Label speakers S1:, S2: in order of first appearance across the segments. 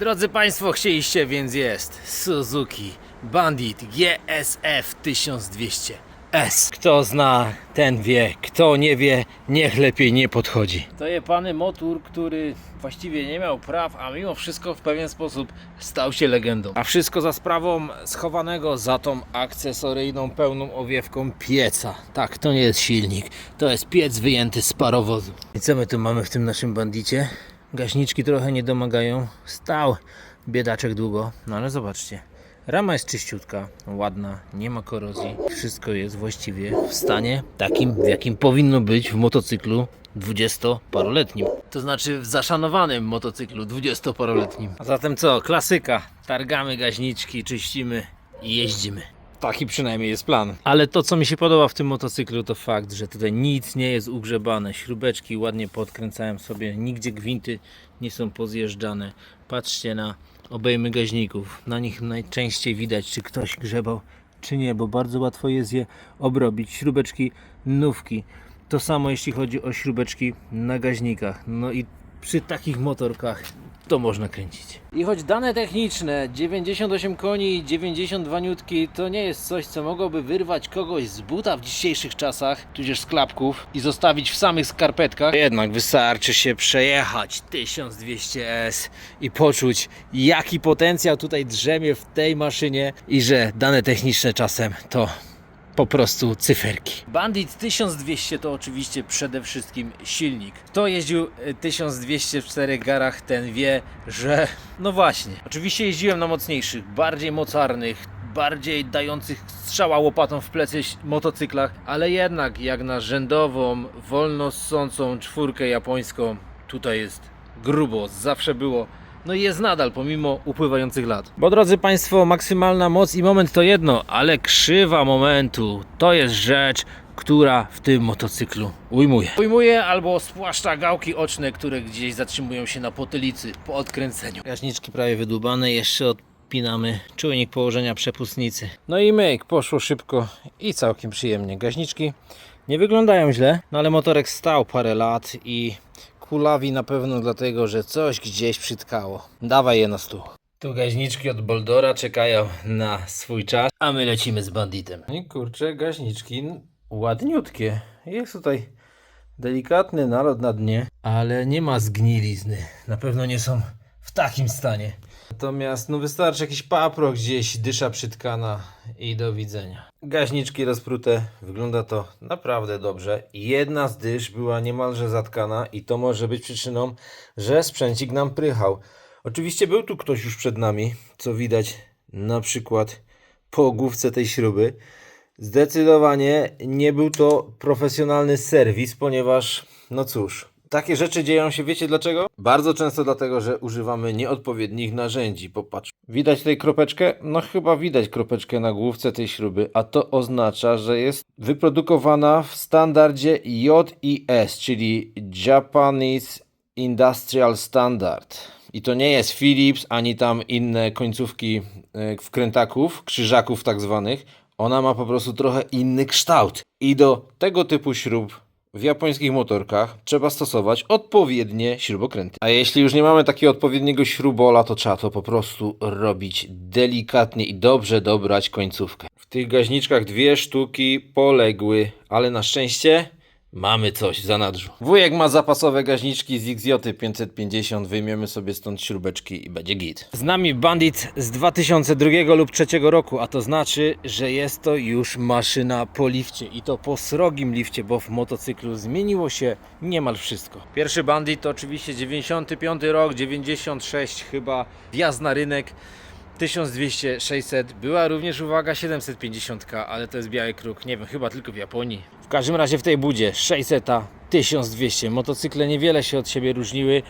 S1: Drodzy Państwo, chcieliście, więc jest Suzuki Bandit GSF 1200S. Kto zna, ten wie. Kto nie wie, niech lepiej nie podchodzi. To jest pany motor, który właściwie nie miał praw, a mimo wszystko w pewien sposób stał się legendą. A wszystko za sprawą schowanego za tą akcesoryjną, pełną owiewką pieca. Tak, to nie jest silnik, to jest piec wyjęty z parowozu. I co my tu mamy w tym naszym bandicie? Gaśniczki trochę nie domagają. Stał biedaczek długo, no ale zobaczcie. Rama jest czyściutka, ładna, nie ma korozji. Wszystko jest właściwie w stanie takim, w jakim powinno być w motocyklu 20-paroletnim. To znaczy w zaszanowanym motocyklu 20-paroletnim. A zatem co? Klasyka. Targamy gaźniczki, czyścimy i jeździmy. Taki przynajmniej jest plan. Ale to, co mi się podoba w tym motocyklu, to fakt, że tutaj nic nie jest ugrzebane. Śrubeczki ładnie podkręcałem sobie, nigdzie gwinty nie są pozjeżdżane. Patrzcie na obejmy gaźników. Na nich najczęściej widać, czy ktoś grzebał, czy nie, bo bardzo łatwo jest je obrobić. Śrubeczki nówki. To samo jeśli chodzi o śrubeczki na gaźnikach. No i przy takich motorkach to można kręcić. I choć dane techniczne 98 koni i 92 niutki to nie jest coś, co mogłoby wyrwać kogoś z buta w dzisiejszych czasach, tudzież z klapków i zostawić w samych skarpetkach, jednak wystarczy się przejechać 1200S i poczuć jaki potencjał tutaj drzemie w tej maszynie i że dane techniczne czasem to po prostu cyferki. Bandit 1200 to oczywiście przede wszystkim silnik. Kto jeździł y, 1200 w czterech garach, ten wie, że no właśnie. Oczywiście jeździłem na mocniejszych, bardziej mocarnych, bardziej dających strzała łopatą w plecy motocyklach, ale jednak jak na rzędową, wolno ssącą czwórkę japońską, tutaj jest grubo, zawsze było no i jest nadal, pomimo upływających lat. Bo drodzy Państwo, maksymalna moc i moment to jedno, ale krzywa momentu to jest rzecz, która w tym motocyklu ujmuje. Ujmuje albo spłaszcza gałki oczne, które gdzieś zatrzymują się na potylicy po odkręceniu. Gaśniczki prawie wydłubane, jeszcze odpinamy czujnik położenia przepustnicy. No i myk, poszło szybko i całkiem przyjemnie. Gaśniczki nie wyglądają źle, no ale motorek stał parę lat i kulawi na pewno dlatego, że coś gdzieś przytkało. Dawaj je na stół. Tu gaźniczki od Boldora czekają na swój czas, a my lecimy z banditem. I kurczę, gaźniczki ładniutkie. Jest tutaj delikatny nalot na dnie, ale nie ma zgnilizny. Na pewno nie są w takim stanie. Natomiast no wystarczy jakiś papro gdzieś, dysza przytkana i do widzenia. Gaźniczki rozprute, wygląda to naprawdę dobrze. Jedna z dysz była niemalże zatkana i to może być przyczyną, że sprzęcik nam prychał. Oczywiście był tu ktoś już przed nami, co widać na przykład po główce tej śruby. Zdecydowanie nie był to profesjonalny serwis, ponieważ, no cóż, takie rzeczy dzieją się, wiecie dlaczego? Bardzo często dlatego, że używamy nieodpowiednich narzędzi. Popatrz. Widać tutaj kropeczkę? No chyba widać kropeczkę na główce tej śruby, a to oznacza, że jest wyprodukowana w standardzie JIS, czyli Japanese Industrial Standard. I to nie jest Philips, ani tam inne końcówki e, wkrętaków, krzyżaków tak zwanych. Ona ma po prostu trochę inny kształt. I do tego typu śrub w japońskich motorkach trzeba stosować odpowiednie śrubokręty. A jeśli już nie mamy takiego odpowiedniego śrubola, to trzeba to po prostu robić delikatnie i dobrze dobrać końcówkę. W tych gaźniczkach dwie sztuki poległy, ale na szczęście mamy coś w zanadrzu. Wujek ma zapasowe gaźniczki z XJ 550, wyjmiemy sobie stąd śrubeczki i będzie git. Z nami Bandit z 2002 lub 2003 roku, a to znaczy, że jest to już maszyna po lifcie i to po srogim lifcie, bo w motocyklu zmieniło się niemal wszystko. Pierwszy Bandit to oczywiście 95 rok, 96 chyba, wjazd na rynek. 1200, 600, była również uwaga 750, ale to jest biały kruk, nie wiem, chyba tylko w Japonii. W każdym razie w tej budzie 600, 1200, motocykle niewiele się od siebie różniły,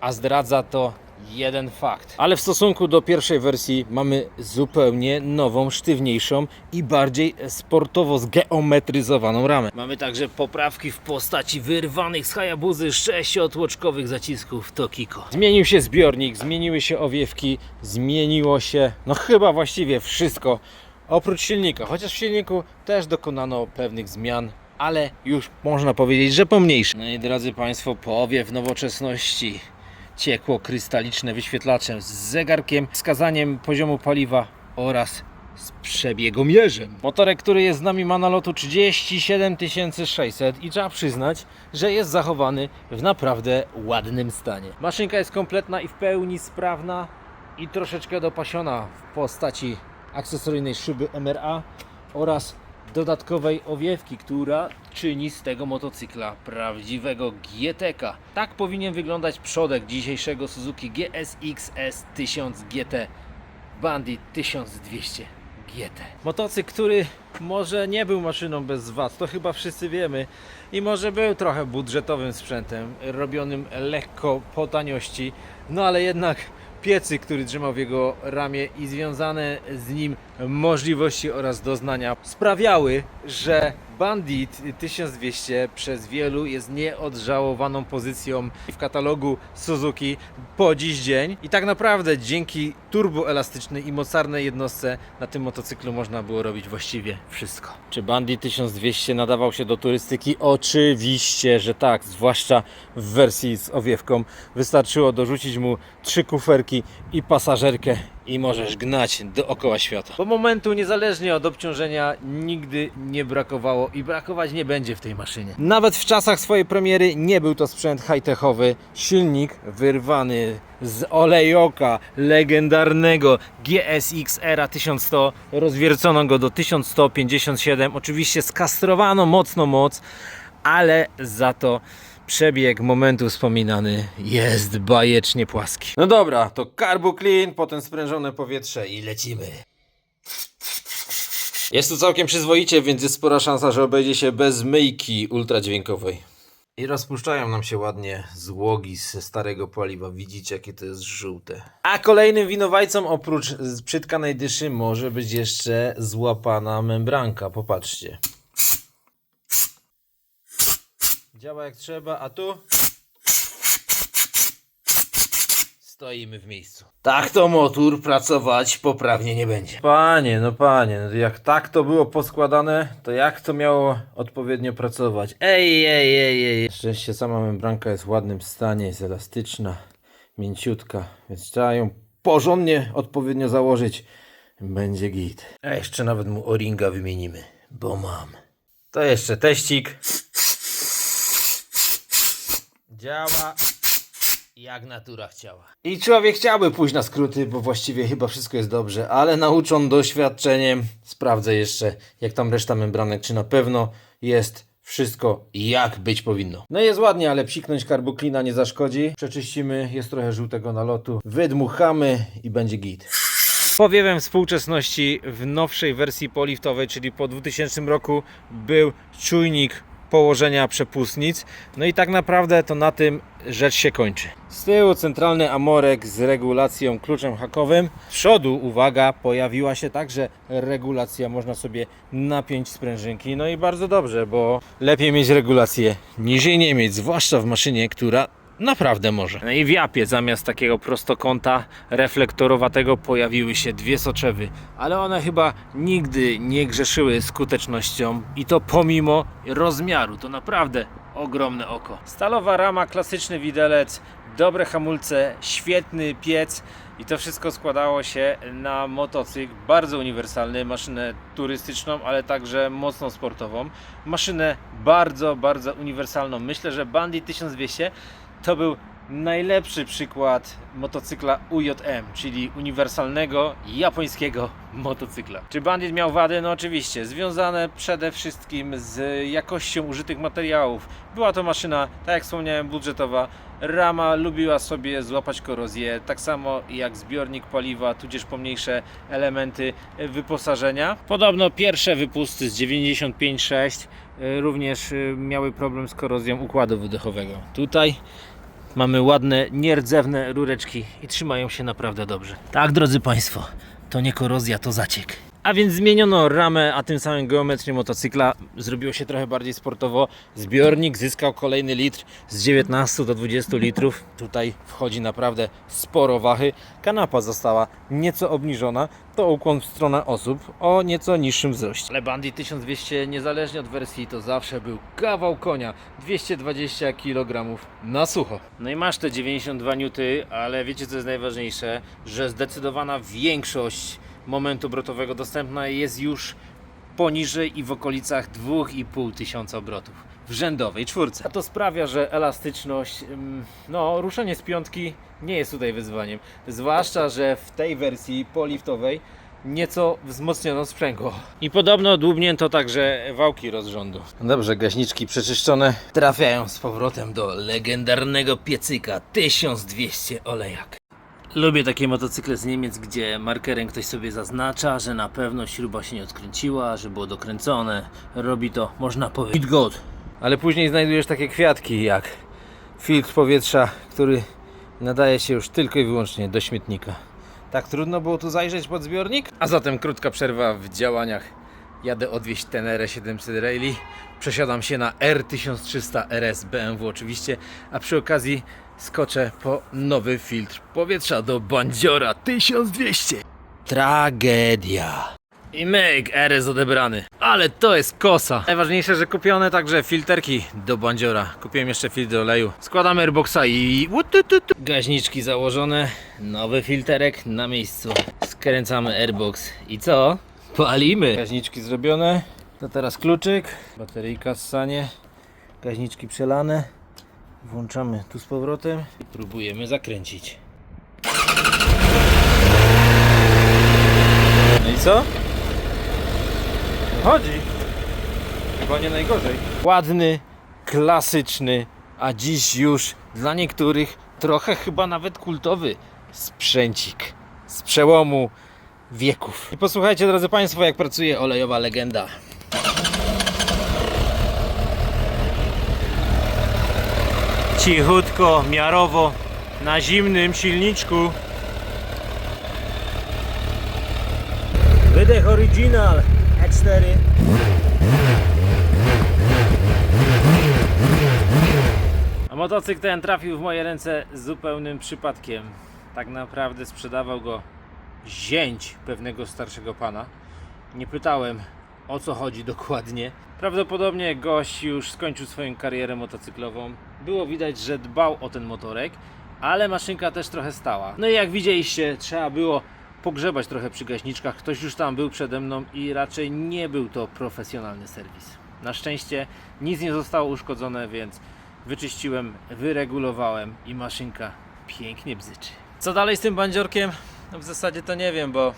S1: a zdradza to jeden fakt. Ale w stosunku do pierwszej wersji mamy zupełnie nową, sztywniejszą i bardziej sportowo zgeometryzowaną ramę. Mamy także poprawki w postaci wyrwanych z Hayabuzy sześciotłoczkowych zacisków Tokiko. Zmienił się zbiornik, zmieniły się owiewki, zmieniło się no chyba właściwie wszystko oprócz silnika. Chociaż w silniku też dokonano pewnych zmian ale już można powiedzieć, że pomniejsze. No i drodzy Państwo, powiew nowoczesności ciekło krystaliczne wyświetlaczem z zegarkiem, wskazaniem poziomu paliwa oraz z przebiegomierzem. Motorek, który jest z nami ma nalotu 37 600 i trzeba przyznać, że jest zachowany w naprawdę ładnym stanie. Maszynka jest kompletna i w pełni sprawna i troszeczkę dopasiona w postaci akcesoryjnej szyby MRA oraz dodatkowej owiewki, która czyni z tego motocykla prawdziwego GTK. Tak powinien wyglądać przodek dzisiejszego Suzuki GSX S1000 GT Bandit 1200 GT. Motocykl, który może nie był maszyną bez wad, to chyba wszyscy wiemy. I może był trochę budżetowym sprzętem, robionym lekko po taniości, no ale jednak piecy, który trzymał w jego ramię i związane z nim możliwości oraz doznania sprawiały, że Bandit 1200 przez wielu jest nieodżałowaną pozycją w katalogu Suzuki po dziś dzień i tak naprawdę dzięki turboelastycznej i mocarnej jednostce na tym motocyklu można było robić właściwie wszystko. Czy Bandit 1200 nadawał się do turystyki? Oczywiście, że tak, zwłaszcza w wersji z owiewką. Wystarczyło dorzucić mu trzy kuferki i pasażerkę i możesz gnać dookoła świata. Bo momentu, niezależnie od obciążenia, nigdy nie brakowało i brakować nie będzie w tej maszynie. Nawet w czasach swojej premiery nie był to sprzęt high-techowy. Silnik wyrwany z olejoka legendarnego GSX Era 1100. Rozwiercono go do 1157. Oczywiście skastrowano mocno moc, ale za to przebieg momentu wspominany jest bajecznie płaski. No dobra, to carbo clean, potem sprężone powietrze i lecimy. Jest tu całkiem przyzwoicie, więc jest spora szansa, że obejdzie się bez myjki ultradźwiękowej. I rozpuszczają nam się ładnie złogi ze starego paliwa. Widzicie, jakie to jest żółte. A kolejnym winowajcą oprócz przytkanej dyszy może być jeszcze złapana membranka. Popatrzcie. Działa jak trzeba, a tu stoimy w miejscu. Tak to motor pracować poprawnie nie będzie. Panie, no panie, no jak tak to było poskładane, to jak to miało odpowiednio pracować? Ej, ej, ej, ej. Na szczęście sama membranka jest w ładnym stanie, jest elastyczna, mięciutka, więc trzeba ją porządnie, odpowiednio założyć. Będzie git. A jeszcze nawet mu o-ringa wymienimy, bo mam. To jeszcze teścik. Działa jak natura chciała. I człowiek chciałby pójść na skróty, bo właściwie chyba wszystko jest dobrze, ale nauczon doświadczeniem sprawdzę jeszcze, jak tam reszta membranek, czy na pewno jest wszystko jak być powinno. No jest ładnie, ale psiknąć karbuklina nie zaszkodzi. Przeczyścimy, jest trochę żółtego nalotu, wydmuchamy i będzie git. Powiewem współczesności w nowszej wersji poliftowej, czyli po 2000 roku, był czujnik położenia przepustnic. No i tak naprawdę to na tym rzecz się kończy. Z tyłu centralny amorek z regulacją kluczem hakowym. Z przodu, uwaga, pojawiła się także regulacja, można sobie napiąć sprężynki. No i bardzo dobrze, bo lepiej mieć regulację niż jej nie mieć, zwłaszcza w maszynie, która Naprawdę może. No i w japie zamiast takiego prostokąta reflektorowatego pojawiły się dwie soczewy, ale one chyba nigdy nie grzeszyły skutecznością i to pomimo rozmiaru. To naprawdę ogromne oko. Stalowa rama, klasyczny widelec, dobre hamulce, świetny piec i to wszystko składało się na motocykl bardzo uniwersalny, maszynę turystyczną, ale także mocno sportową. Maszynę bardzo, bardzo uniwersalną. Myślę, że Bandit 1200 to był najlepszy przykład motocykla UJM, czyli uniwersalnego japońskiego motocykla. Czy Bandit miał wady? No oczywiście, związane przede wszystkim z jakością użytych materiałów. Była to maszyna, tak jak wspomniałem, budżetowa. Rama lubiła sobie złapać korozję, tak samo jak zbiornik paliwa, tudzież pomniejsze elementy wyposażenia. Podobno pierwsze wypusty z 95.6 y, również y, miały problem z korozją układu wydechowego. Tutaj Mamy ładne, nierdzewne rureczki i trzymają się naprawdę dobrze. Tak, drodzy Państwo, to nie korozja, to zaciek. A więc zmieniono ramę, a tym samym geometrię motocykla. Zrobiło się trochę bardziej sportowo. Zbiornik zyskał kolejny litr z 19 do 20 litrów. Tutaj wchodzi naprawdę sporo wachy. Kanapa została nieco obniżona. To ukłon w stronę osób o nieco niższym wzroście. Ale Bandit 1200 niezależnie od wersji to zawsze był kawał konia. 220 kg na sucho. No i masz te 92 nuty, ale wiecie co jest najważniejsze? Że zdecydowana większość momentu obrotowego dostępna jest już poniżej i w okolicach 2,5 tysiąca obrotów w rzędowej czwórce. A to sprawia, że elastyczność, no ruszenie z piątki nie jest tutaj wyzwaniem. Zwłaszcza, że w tej wersji poliftowej nieco wzmocniono sprzęgło. I podobno dłubnięto także wałki rozrządu. Dobrze, gaźniczki przeczyszczone trafiają z powrotem do legendarnego piecyka 1200 olejak. Lubię takie motocykle z Niemiec, gdzie markerem ktoś sobie zaznacza, że na pewno śruba się nie odkręciła, że było dokręcone. Robi to, można powiedzieć, God. Ale później znajdujesz takie kwiatki jak filtr powietrza, który nadaje się już tylko i wyłącznie do śmietnika. Tak trudno było tu zajrzeć pod zbiornik? A zatem krótka przerwa w działaniach. Jadę odwieźć Tenerę 700 Rally. Przesiadam się na R1300 RS BMW oczywiście, a przy okazji skoczę po nowy filtr powietrza do Bandziora 1200. Tragedia. I myk, RS odebrany. Ale to jest kosa. Najważniejsze, że kupione także filterki do bandziora. Kupiłem jeszcze filtr oleju. Składamy airboxa i... Gaźniczki założone. Nowy filterek na miejscu. Skręcamy airbox. I co? Palimy. Gaźniczki zrobione. To teraz kluczyk. Bateryjka ssanie. Gaźniczki przelane. Włączamy tu z powrotem. I próbujemy zakręcić. No i co? Chodzi. Chyba nie najgorzej. Ładny, klasyczny, a dziś już dla niektórych trochę chyba nawet kultowy sprzęcik z przełomu wieków. I posłuchajcie drodzy Państwo jak pracuje olejowa legenda. Cichutko, miarowo, na zimnym silniczku. Wydech original E4 A motocykl ten trafił w moje ręce zupełnym przypadkiem. Tak naprawdę sprzedawał go zięć pewnego starszego pana. Nie pytałem o co chodzi dokładnie. Prawdopodobnie gość już skończył swoją karierę motocyklową. Było widać, że dbał o ten motorek, ale maszynka też trochę stała. No i jak widzieliście, trzeba było pogrzebać trochę przy gaśniczkach. Ktoś już tam był przede mną i raczej nie był to profesjonalny serwis. Na szczęście nic nie zostało uszkodzone, więc wyczyściłem, wyregulowałem i maszynka pięknie bzyczy. Co dalej z tym bandziorkiem? No w zasadzie to nie wiem, bo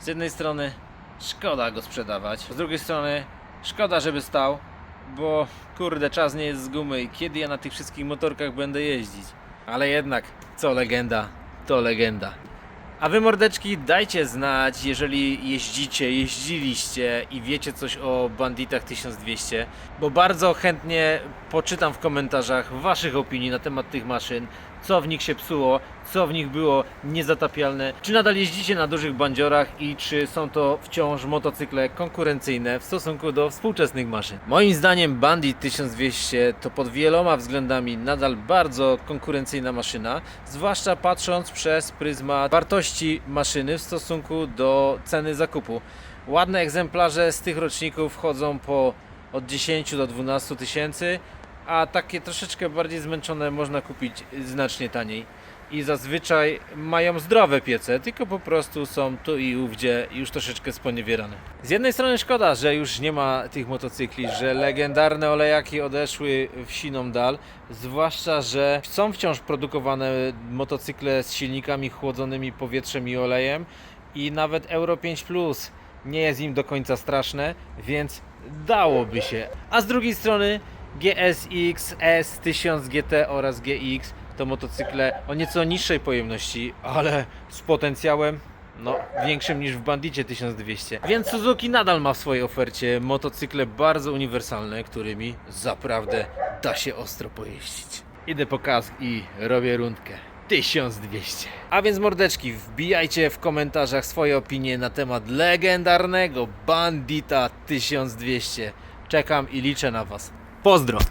S1: z jednej strony szkoda go sprzedawać, z drugiej strony szkoda, żeby stał, bo kurde, czas nie jest z gumy i kiedy ja na tych wszystkich motorkach będę jeździć? Ale jednak, co legenda, to legenda. A wy mordeczki dajcie znać, jeżeli jeździcie, jeździliście i wiecie coś o banditach 1200, bo bardzo chętnie poczytam w komentarzach waszych opinii na temat tych maszyn, co w nich się psuło, co w nich było niezatapialne, czy nadal jeździcie na dużych bandziorach i czy są to wciąż motocykle konkurencyjne w stosunku do współczesnych maszyn. Moim zdaniem Bandit 1200 to pod wieloma względami nadal bardzo konkurencyjna maszyna, zwłaszcza patrząc przez pryzmat wartości maszyny w stosunku do ceny zakupu. Ładne egzemplarze z tych roczników wchodzą po od 10 do 12 tysięcy, a takie troszeczkę bardziej zmęczone można kupić znacznie taniej. I zazwyczaj mają zdrowe piece, tylko po prostu są tu i ówdzie już troszeczkę sponiewierane. Z jednej strony szkoda, że już nie ma tych motocykli, że legendarne olejaki odeszły w siną dal, zwłaszcza, że są wciąż produkowane motocykle z silnikami chłodzonymi powietrzem i olejem i nawet Euro 5 Plus nie jest im do końca straszne, więc dałoby się. A z drugiej strony GSX, S1000 GT oraz GX to motocykle o nieco niższej pojemności, ale z potencjałem no, większym niż w Bandicie 1200. Więc Suzuki nadal ma w swojej ofercie motocykle bardzo uniwersalne, którymi zaprawdę da się ostro pojeździć. Idę po kask i robię rundkę. 1200. A więc mordeczki, wbijajcie w komentarzach swoje opinie na temat legendarnego Bandita 1200. Czekam i liczę na Was. Pozdro!